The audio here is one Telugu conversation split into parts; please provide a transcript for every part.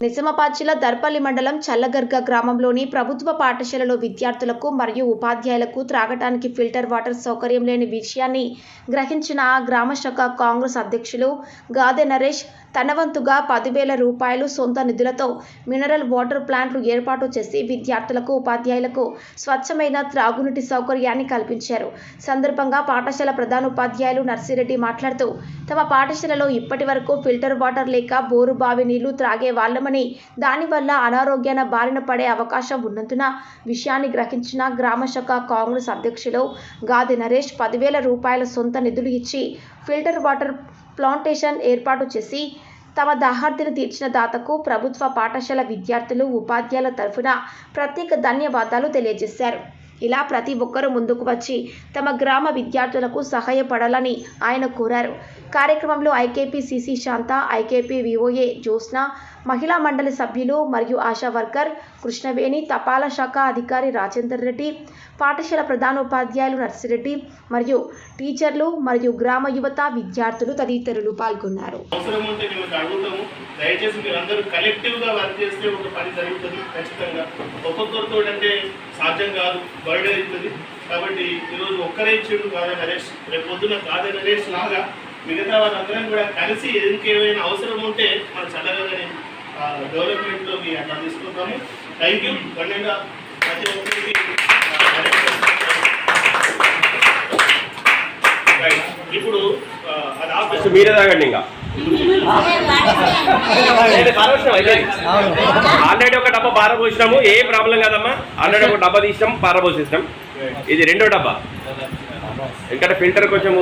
నిజామాబాద్ జిల్లా దర్పల్లి మండలం చల్లగర్గ గ్రామంలోని ప్రభుత్వ పాఠశాలలో విద్యార్థులకు మరియు ఉపాధ్యాయులకు త్రాగటానికి ఫిల్టర్ వాటర్ సౌకర్యం లేని విషయాన్ని గ్రహించిన ఆ గ్రామ శాఖ కాంగ్రెస్ అధ్యక్షులు గాదె నరేష్ తన వంతుగా పదివేల రూపాయలు సొంత నిధులతో మినరల్ వాటర్ ప్లాంట్లు ఏర్పాటు చేసి విద్యార్థులకు ఉపాధ్యాయులకు స్వచ్ఛమైన త్రాగునీటి సౌకర్యాన్ని కల్పించారు. సందర్భంగా పాఠశాల ప్రధానోపాధ్యాయులు నర్సిరెడ్డి మాట్లాడుతూ తమ పాఠశాలలో ఇప్పటి ఫిల్టర్ వాటర్ లేక బోరు బావి నీళ్ళు త్రాగే వాళ్ళమని దానివల్ల అనారోగ్యాన బారిన పడే అవకాశం ఉన్నందున విషయాన్ని గ్రహించిన గ్రామ శాఖ కాంగ్రెస్ అధ్యక్షులు గాది నరేష్ పదివేల రూపాయల సొంత నిధులు ఇచ్చి ఫిల్టర్ వాటర్ ప్లాంటేషన్ ఏర్పాటు చేసి తమ దాహార్తిని తీర్చిన దాతకు ప్రభుత్వ పాఠశాల విద్యార్థులు ఉపాధ్యాయుల తరఫున ప్రత్యేక ధన్యవాదాలు తెలియజేశారు. ఇలా ప్రతి ఒక్కరూ ముందుకు వచ్చి తమ గ్రామ విద్యార్థులకు సహాయపడాలని ఆయన కోరారు. కార్యక్రమంలో IKP CC Shanta IKP VOA Jyotsna మహిళా మండలి సభ్యులు మరియు ఆశా వర్కర్ కృష్ణవేణి తపాలా శాఖ అధికారి రాజేందర్ రెడ్డి పాఠశాల ప్రధానోపాధ్యాయులు నర్సిరెడ్డి మరియు టీచర్లు మరియు గ్రామ యువత విద్యార్థులు తదితరులు పాల్గొన్నారు. అవసరం ఉంటే అడుగుతాము. దయచేసి మీరందరూ కలెక్టివ్గా వర్క్ చేస్తే ఒక పని జరుగుతుంది ఖచ్చితంగా. ఒక్కొక్కరితో అంటే సాధ్యం కాదు. బర్డెన్ అవుతుంది కాబట్టి ఈరోజు ఒక్కరే ఇచ్చిండు కాదా నరేష్. రేపు పొద్దున కాదా నరేష్ లాగా మిగతా వాళ్ళందరం కూడా కలిసి ఇంకేమైనా అవసరం ఉంటే మన చల్లగానే డెవలప్మెంట్లో మీ అట్లా తీసుకుంటాము. థ్యాంక్ యూ పన్నెండు ప్రతి ఒక్కరికి ఇప్పుడు అది ఆపేసి మీరే తాగండి ఇంకా. ఆల్రెడీ ఒక డబ్బా పారబోసినాము ఏ ప్రాబ్లం కాదమ్మా. ఆల్రెడీ ఒక డబ్బా తీసినాం పారబోసిస్తాం ఇది రెండో డబ్బా. ఎందుకంటే ఫిల్టర్ కొంచెం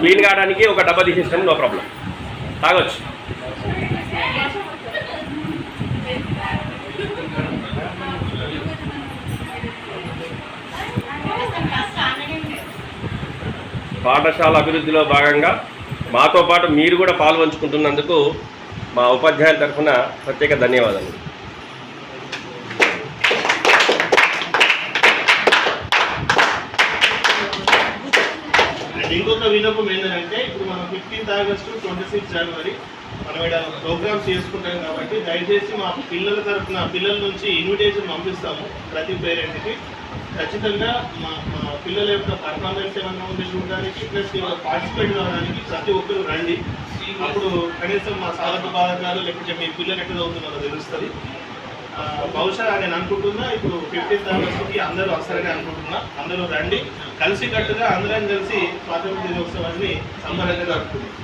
క్లీన్ కావడానికి ఒక డబ్బా తీసేస్తాం నో ప్రాబ్లం. తాగొచ్చు. పాఠశాల అభివృద్ధిలో భాగంగా మాతో పాటు మీరు కూడా పాల్పంచుకుంటున్నందుకు మా ఉపాధ్యాయుల తరఫున ప్రత్యేక ధన్యవాదాలు. ఇంకొక విన్నపం ఏంటంటే ఇప్పుడు మనం fifteenth August twenty six January మనం ఇక్కడ ప్రోగ్రామ్స్ చేసుకుంటాం కాబట్టి దయచేసి మా పిల్లల తరఫున పిల్లల నుంచి ఇన్విటేషన్ పంపిస్తాము ప్రతి పేరెంట్కి. ఖచ్చితంగా మా మా పిల్లల యొక్క పర్ఫార్మెన్స్ ఏమన్నా ఉంది చూడడానికి ప్లస్ పార్టిసిపేట్ కావడానికి ప్రతి ఒక్కరు రండి. అప్పుడు కనీసం మా సాధక బాధకాలు లేకపోతే మీ పిల్లలు ఎక్కడ అవుతుందో తెలుస్తుంది. బహుశా నేను అనుకుంటున్నా ఇప్పుడు ఫిఫ్టీన్త్ ఆగస్టుకి అందరూ వస్తారని అనుకుంటున్నా. అందరూ రండి. కలిసి కట్టుగా అందరం కలిసి స్వాతంత్ర దినోత్సవాన్ని సంబరంగా జరుపుకుందాం.